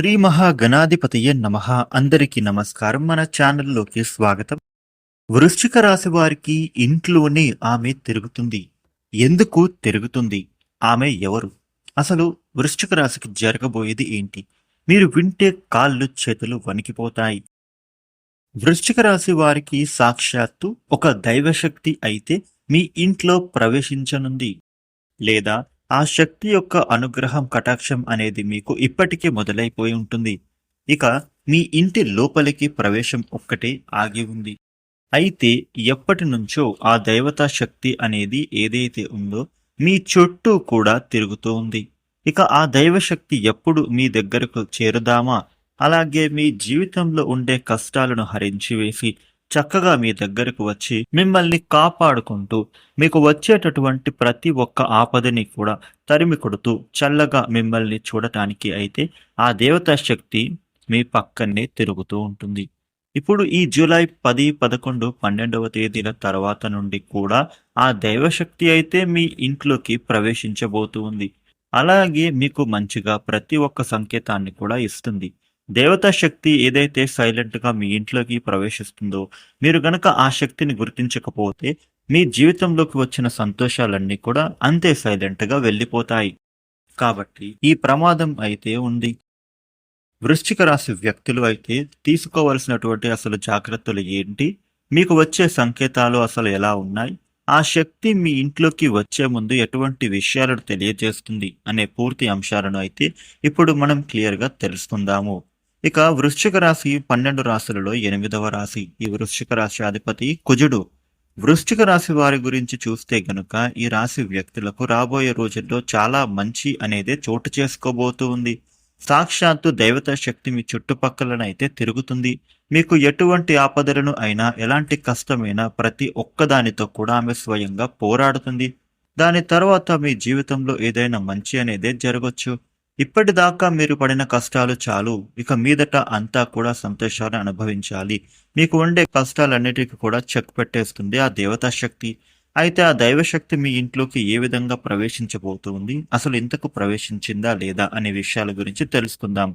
శ్రీ మహాగణాధిపతియే నమ. అందరికీ నమస్కారం. మన ఛానల్లోకి స్వాగతం. వృశ్చిక రాశి వారికి ఇంట్లోనే ఆమె తిరుగుతుంది. ఎందుకు తిరుగుతుంది? ఆమె ఎవరు? అసలు వృశ్చిక రాశికి జరగబోయేది ఏంటి? మీరు వింటే కాళ్ళు చేతులు వణికిపోతాయి. వృశ్చిక రాశి వారికి సాక్షాత్తు ఒక దైవశక్తి అయితే మీ ఇంట్లో ప్రవేశించనుంది. లేదా ఆ శక్తి యొక్క అనుగ్రహం కటాక్షం అనేది మీకు ఇప్పటికే మొదలైపోయి ఉంటుంది. ఇక మీ ఇంటి లోపలికి ప్రవేశం ఒక్కటే ఆగి ఉంది. అయితే ఎప్పటి నుంచో ఆ దైవతా శక్తి అనేది ఏదైతే ఉందో మీ చుట్టూ కూడా తిరుగుతూ ఉంది. ఇక ఆ దైవశక్తి ఎప్పుడు మీ దగ్గరకు చేరుదామా? అలాగే మీ జీవితంలో ఉండే కష్టాలను హరించి వేసి చక్కగా మీ దగ్గరకు వచ్చి మిమ్మల్ని కాపాడుకుంటూ మీకు వచ్చేటటువంటి ప్రతి ఒక్క ఆపదని కూడా తరిమి కొడుతూ చల్లగా మిమ్మల్ని చూడటానికి అయితే ఆ దేవతా శక్తి మీ పక్కనే తిరుగుతూ ఉంటుంది. ఇప్పుడు ఈ జూలై పది పదకొండు పన్నెండవ తేదీల తర్వాత నుండి కూడా ఆ దైవశక్తి అయితే మీ ఇంట్లోకి ప్రవేశించబోతుంది అలాగే మీకు మంచిగా ప్రతి ఒక్క సంకేతాన్ని కూడా ఇస్తుంది. దేవతా శక్తి ఏదైతే సైలెంట్గా మీ ఇంట్లోకి ప్రవేశిస్తుందో మీరు గనక ఆ శక్తిని గుర్తించకపోతే మీ జీవితంలోకి వచ్చిన సంతోషాలన్నీ కూడా అంతే సైలెంట్గా వెళ్ళిపోతాయి. కాబట్టి ఈ ప్రమాదం అయితే ఉంది. వృశ్చిక రాశి వ్యక్తులు అయితే తీసుకోవలసినటువంటి అసలు జాగ్రత్తలు ఏంటి? మీకు వచ్చే సంకేతాలు అసలు ఎలా ఉన్నాయి? ఆ శక్తి మీ ఇంట్లోకి వచ్చే ముందు ఎటువంటి విషయాలను తెలియజేస్తుంది? అనే పూర్తి అంశాలను అయితే ఇప్పుడు మనం క్లియర్గా తెలుసుకుందాము. ఇక వృశ్చిక రాశి పన్నెండు రాశులలో ఎనిమిదవ రాశి. ఈ వృశ్చిక రాశి అధిపతి కుజుడు. వృశ్చిక రాశి వారి గురించి చూస్తే గనుక ఈ రాశి వ్యక్తులకు రాబోయే రోజుల్లో చాలా మంచి అనేది చోటు చేసుకోబోతూ ఉంది సాక్షాత్తు దైవత శక్తి మీ చుట్టుపక్కలనైతే తిరుగుతుంది. మీకు ఎటువంటి ఆపదలను అయినా ఎలాంటి కష్టమైనా ప్రతి ఒక్కదానితో కూడా ఆమె స్వయంగా పోరాడుతుంది. దాని తర్వాత మీ జీవితంలో ఏదైనా మంచి అనేదే జరగచ్చు. ఇప్పటిదాకా మీరు పడిన కష్టాలు చాలు. ఇక మీదట అంతా కూడా సంతోషాన్ని అనుభవించాలి. మీకు ఉండే కష్టాలన్నిటికీ కూడా చెక్ పెట్టేస్తుంది ఆ దేవతా శక్తి. అయితే ఆ దైవశక్తి మీ ఇంట్లోకి ఏ విధంగా ప్రవేశించబోతుంది? అసలు ఇంతకు ప్రవేశించిందా లేదా అనే విషయాల గురించి తెలుసుకుందాం.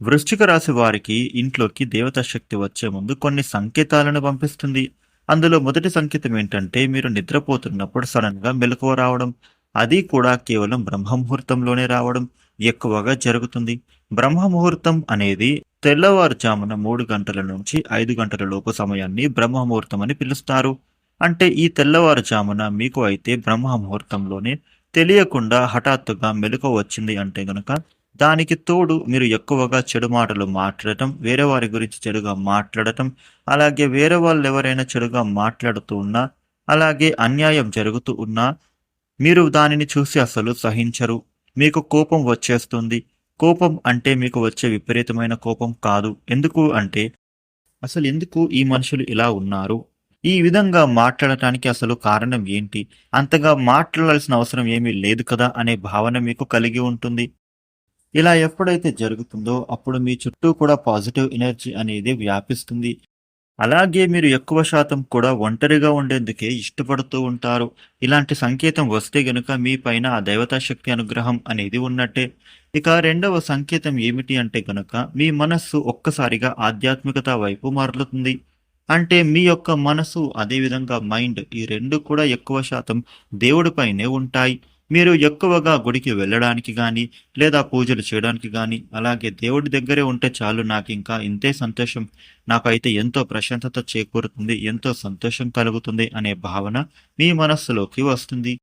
వృశ్చిక రాశి వారికి ఇంట్లోకి దేవతా శక్తి వచ్చే ముందు కొన్ని సంకేతాలను పంపిస్తుంది. అందులో మొదటి సంకేతం ఏంటంటే మీరు నిద్రపోతున్నప్పుడు సడన్గా మెలకువ రావడం. అది కూడా కేవలం బ్రహ్మముహూర్తంలోనే రావడం. ఎక్కువగా జరుగుతుంది. బ్రహ్మముహూర్తం అనేది తెల్లవారుజామున మూడు గంటల నుంచి ఐదు గంటల లోపు సమయాన్ని బ్రహ్మముహూర్తం అని పిలుస్తారు. అంటే ఈ తెల్లవారుజామున మీకు అయితే బ్రహ్మముహూర్తంలోనే తెలియకుండా హఠాత్తుగా మెలకు వచ్చింది అంటే గనక దానికి తోడు మీరు ఎక్కువగా చెడు మాటలు మాట్లాడటం వేరే వారి గురించి చెడుగా మాట్లాడటం అలాగే వేరే వాళ్ళు ఎవరైనా చెడుగా మాట్లాడుతూ ఉన్నా అలాగే అన్యాయం జరుగుతూ ఉన్నా మీరు దానిని చూసి అసలు సహించరు. మీకు కోపం వచ్చేస్తుంది. కోపం అంటే మీకు వచ్చే విపరీతమైన కోపం కాదు. ఎందుకు అంటే అసలు ఎందుకు ఈ మనుషులు ఇలా ఉన్నారు? ఈ విధంగా మాట్లాడటానికి అసలు కారణం ఏంటి? అంతగా మాట్లాడాల్సిన అవసరం ఏమీ లేదు కదా అనే భావన మీకు కలిగి ఉంటుంది. ఇలా ఎప్పుడైతే జరుగుతుందో అప్పుడు మీ చుట్టూ కూడా పాజిటివ్ ఎనర్జీ అనేది వ్యాపిస్తుంది. అలాగే మీరు ఎక్కువ శాతం కూడా ఒంటరిగా ఉండేందుకే ఇష్టపడుతూ ఉంటారు. ఇలాంటి సంకేతం వస్తే గనుక మీ పైన ఆ దేవతా శక్తి అనుగ్రహం అనేది ఉన్నట్టే. ఇక రెండవ సంకేతం ఏమిటి అంటే గనుక మీ మనస్సు ఒక్కసారిగా ఆధ్యాత్మికత వైపు మారుతుంది. అంటే మీ యొక్క మనసు అదేవిధంగా మైండ్ ఈ రెండు కూడా ఎక్కువ శాతం దేవుడిపైనే ఉంటాయి. మీరు ఎక్కువగా గుడికి వెళ్ళడానికి కానీ లేదా పూజలు చేయడానికి కానీ అలాగే దేవుడి దగ్గరే ఉంటే చాలు నాకు ఇంకా ఇంతే సంతోషం. నాకైతే ఎంతో ప్రశాంతత చేకూరుతుంది ఎంతో సంతోషం కలుగుతుంది అనే భావన మీ మనస్సులోకి వస్తుంది.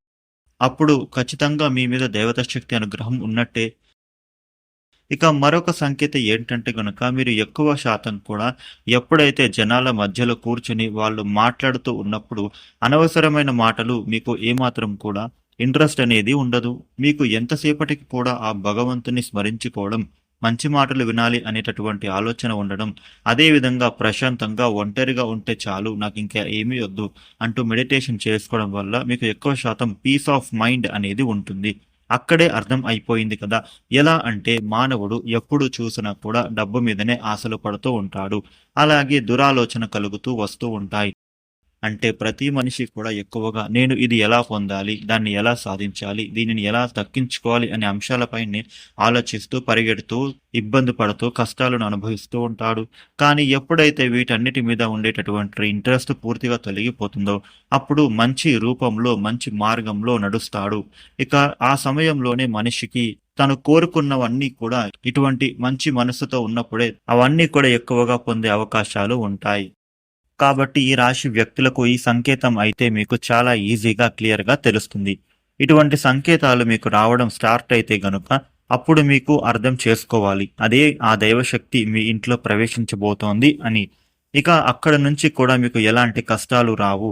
అప్పుడు ఖచ్చితంగా మీ మీద దేవత శక్తి అనుగ్రహం ఉన్నట్టే. ఇక మరొక సంకేతం ఏంటంటే కనుక మీరు ఎక్కువ శాతం కూడా ఎప్పుడైతే జనాల మధ్యలో కూర్చుని వాళ్ళు మాట్లాడుతూ ఉన్నప్పుడు అనవసరమైన మాటలు మీకు ఏమాత్రం కూడా ఇంట్రెస్ట్ అనేది ఉండదు. మీకు ఎంతసేపటికి కూడా ఆ భగవంతుని స్మరించుకోవడం మంచి మాటలు వినాలి అనేటటువంటి ఆలోచన ఉండడం అదేవిధంగా ప్రశాంతంగా ఒంటరిగా ఉంటే చాలు నాకు ఇంకా ఏమీ వద్దు అంటూ మెడిటేషన్ చేసుకోవడం వల్ల మీకు ఎక్కువ శాతం పీస్ ఆఫ్ మైండ్ అనేది ఉంటుంది. అక్కడే అర్థం అయిపోయింది కదా. ఎలా అంటే మానవుడు ఎప్పుడు చూసినా కూడా డబ్బు మీదనే ఆశలు పడుతూ ఉంటాడు. అలాగే దురాలోచన కలుగుతూ వస్తూ ఉంటాయి. అంటే ప్రతి మనిషి కూడా ఎక్కువగా నేను ఇది ఎలా పొందాలి దాన్ని ఎలా సాధించాలి దీనిని ఎలా తగ్గించుకోవాలి అనే అంశాలపైనే ఆలోచిస్తూ పరిగెడుతూ ఇబ్బంది పడుతూ కష్టాలను అనుభవిస్తూ ఉంటాడు. కానీ ఎప్పుడైతే వీటన్నిటి మీద ఉండేటటువంటి ఇంట్రెస్ట్ పూర్తిగా తొలగిపోతుందో అప్పుడు మంచి రూపంలో మంచి మార్గంలో నడుస్తాడు. ఇక ఆ సమయంలోనే మనిషికి తను కోరుకున్నవన్నీ కూడా ఇటువంటి మంచి మనసుతో ఉన్నప్పుడే అవన్నీ కూడా ఎక్కువగా పొందే అవకాశాలు ఉంటాయి. కాబట్టి ఈ రాశి వ్యక్తులకు ఈ సంకేతం అయితే మీకు చాలా ఈజీగా క్లియర్గా తెలుస్తుంది. ఇటువంటి సంకేతాలు మీకు రావడం స్టార్ట్ అయితే గనుక అప్పుడు మీకు అర్థం చేసుకోవాలి. అదే ఆ దైవశక్తి మీ ఇంట్లో ప్రవేశించబోతోంది అని. ఇక అక్కడ నుంచి కూడా మీకు ఎలాంటి కష్టాలు రావు.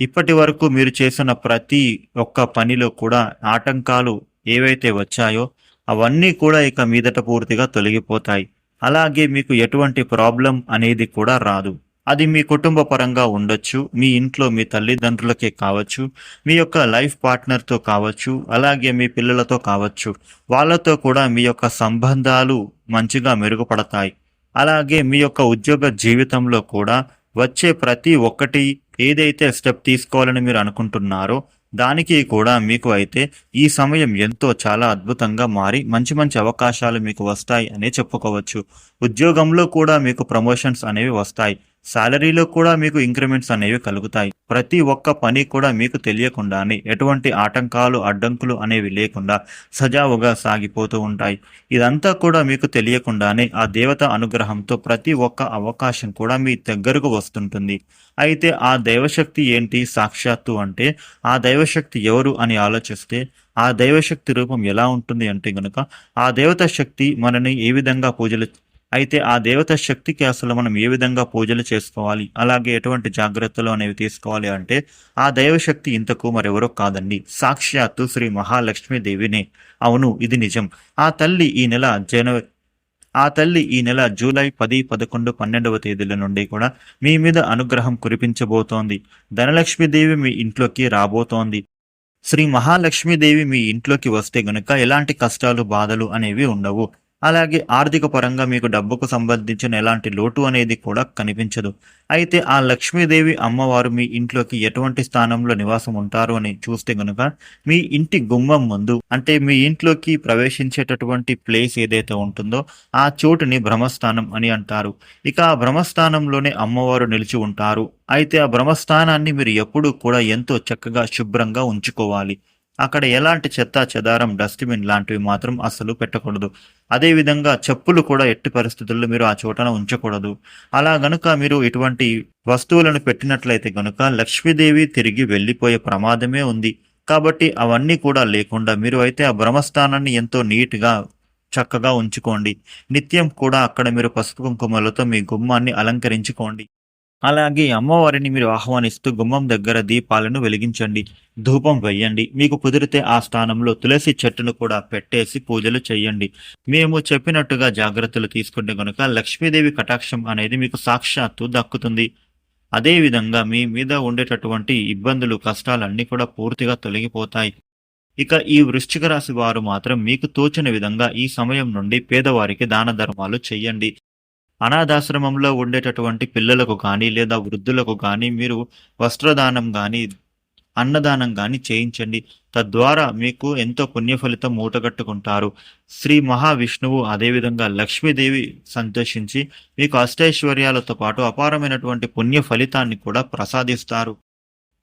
ఇప్పటి వరకు మీరు చేసిన ప్రతి ఒక్క పనిలో కూడా ఆటంకాలు ఏవైతే వచ్చాయో అవన్నీ కూడా ఇక మీదట పూర్తిగా తొలగిపోతాయి. అలాగే మీకు ఎటువంటి ప్రాబ్లం అనేది కూడా రాదు. అది మీ కుటుంబ పరంగా ఉండొచ్చు మీ ఇంట్లో మీ తల్లిదండ్రులకే కావచ్చు మీ యొక్క లైఫ్ పార్ట్నర్తో కావచ్చు అలాగే మీ పిల్లలతో కావచ్చు. వాళ్ళతో కూడా మీ యొక్క సంబంధాలు మంచిగా మెరుగుపడతాయి. అలాగే మీ యొక్క ఉద్యోగ జీవితంలో కూడా వచ్చే ప్రతి ఒక్కటి ఏదైతే స్టెప్ తీసుకోవాలని మీరు అనుకుంటున్నారో దానికి కూడా మీకు అయితే ఈ సమయం ఎంతో చాలా అద్భుతంగా మారి మంచి మంచి అవకాశాలు మీకు వస్తాయి అనే చెప్పుకోవచ్చు. ఉద్యోగంలో కూడా మీకు ప్రమోషన్స్ అనేవి వస్తాయి. శాలరీలో కూడా మీకు ఇంక్రిమెంట్స్ అనేవి కలుగుతాయి. ప్రతి ఒక్క పని కూడా మీకు తెలియకుండానే ఎటువంటి ఆటంకాలు అడ్డంకులు అనేవి లేకుండా సజావుగా సాగిపోతూ ఉంటాయి. ఇదంతా కూడా మీకు తెలియకుండానే ఆ దేవత అనుగ్రహంతో ప్రతి ఒక్క అవకాశం కూడా మీ దగ్గరకు వస్తుంటుంది. అయితే ఆ దైవశక్తి ఏంటి? సాక్షాత్తు అంటే ఆ దైవశక్తి ఎవరు అని ఆలోచిస్తే ఆ దైవశక్తి రూపం ఎలా ఉంటుంది అంటే గనుక ఆ దేవత శక్తి మనని ఏ విధంగా పూజలు అయితే ఆ దేవత శక్తికి అసలు మనం ఏ విధంగా పూజలు చేసుకోవాలి? అలాగే ఎటువంటి జాగ్రత్తలు అనేవి తీసుకోవాలి అంటే ఆ దైవశక్తి ఇంతకు మరెవరో కాదండి. సాక్షాత్తు శ్రీ మహాలక్ష్మీదేవినే. అవును ఇది నిజం. ఆ తల్లి ఈ నెల జనవరి ఆ తల్లి ఈ నెల జూలై పది పదకొండు పన్నెండవ తేదీల నుండి కూడా మీ మీద అనుగ్రహం కురిపించబోతోంది. ధనలక్ష్మీదేవి మీ ఇంట్లోకి రాబోతోంది. శ్రీ మహాలక్ష్మీదేవి మీ ఇంట్లోకి వస్తే గనుక ఎలాంటి కష్టాలు బాధలు అనేవి ఉండవు. అలాగే ఆర్థిక పరంగా మీకు డబ్బుకు సంబంధించిన ఎలాంటి లోటు అనేది కూడా కనిపించదు. అయితే ఆ లక్ష్మీదేవి అమ్మవారు మీ ఇంట్లోకి ఎటువంటి స్థానంలో నివాసం ఉంటారు అని చూస్తే గనుక మీ ఇంటి గుమ్మం ముందు అంటే మీ ఇంట్లోకి ప్రవేశించేటటువంటి ప్లేస్ ఏదైతే ఉంటుందో ఆ చోటుని భ్రమస్థానం అని అంటారు. ఇక ఆ భ్రమస్థానంలోనే అమ్మవారు నిలిచి ఉంటారు. అయితే ఆ భ్రమస్థానాన్ని మీరు ఎప్పుడూ కూడా ఎంతో చక్కగా శుభ్రంగా ఉంచుకోవాలి. అక్కడ ఎలాంటి చెత్త చెదారం డస్ట్బిన్ లాంటివి మాత్రం అస్సలు పెట్టకూడదు. అదేవిధంగా చెప్పులు కూడా ఎట్టి పరిస్థితుల్లో మీరు ఆ చోటన ఉంచకూడదు. అలా గనుక మీరు ఇటువంటి వస్తువులను పెట్టినట్లయితే గనుక లక్ష్మీదేవి తిరిగి వెళ్ళిపోయే ప్రమాదమే ఉంది. కాబట్టి అవన్నీ కూడా లేకుండా మీరు అయితే ఆ బ్రహ్మస్థానాన్ని ఎంతో నీట్గా చక్కగా ఉంచుకోండి. నిత్యం కూడా అక్కడ మీరు పసుపు కుంకుమలతో మీ గుమ్మాన్ని అలంకరించుకోండి. అలాగే అమ్మవారిని మీరు ఆహ్వానిస్తూ గుమ్మం దగ్గర దీపాలను వెలిగించండి ధూపం వేయండి మీకు కుదిరితే ఆ స్థానంలో తులసి చెట్టును కూడా పెట్టేసి పూజలు చేయండి. మేము చెప్పినట్టుగా జాగ్రత్తలు తీసుకుంటే కనుక లక్ష్మీదేవి కటాక్షం అనేది మీకు సాక్షాత్తు దక్కుతుంది. అదేవిధంగా మీ మీద ఉండేటటువంటి ఇబ్బందులు కష్టాలన్నీ కూడా పూర్తిగా తొలగిపోతాయి. ఇక ఈ వృశ్చిక రాశి వారు మాత్రం మీకు తోచిన విధంగా ఈ సమయం నుండి పేదవారికి దాన ధర్మాలు చెయ్యండి అనాథాశ్రమంలో ఉండేటటువంటి పిల్లలకు కానీ లేదా వృద్ధులకు కానీ మీరు వస్త్రదానం కానీ అన్నదానం కానీ చేయించండి. తద్వారా మీకు ఎంతో పుణ్యఫలితం మూటగట్టుకుంటారు శ్రీ మహావిష్ణువు అదేవిధంగా లక్ష్మీదేవి సంతోషించి మీకు అష్టైశ్వర్యాలతో పాటు అపారమైనటువంటి పుణ్య ఫలితాన్ని కూడా ప్రసాదిస్తారు.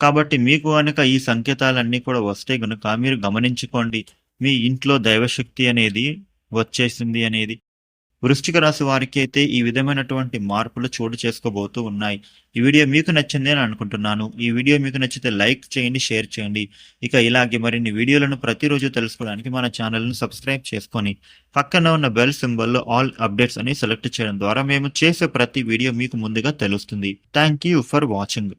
కాబట్టి మీకు కనుక ఈ సంకేతాలన్నీ కూడా వస్తే గనుక మీరు గమనించుకోండి. మీ ఇంట్లో దైవశక్తి అనేది వచ్చేసింది అనేది. వృశ్చిక రాశి వారికి అయితే ఈ విధమైనటువంటి మార్పులు చోటు చేసుకోబోతూ ఉన్నాయి. ఈ వీడియో మీకు నచ్చింది అని అనుకుంటున్నాను. ఈ వీడియో మీకు నచ్చితే లైక్ చేయండి షేర్ చేయండి. ఇక ఇలాగే మరిన్ని వీడియోలను ప్రతిరోజు తెలుసుకోవడానికి మన ఛానల్ను సబ్స్క్రైబ్ చేసుకొని పక్కన ఉన్న బెల్ సింబల్లో ఆల్ అప్డేట్స్ అని సెలెక్ట్ చేయడం ద్వారా మేము చేసే ప్రతి వీడియో మీకు ముందుగా తెలుస్తుంది. Thank you for watching.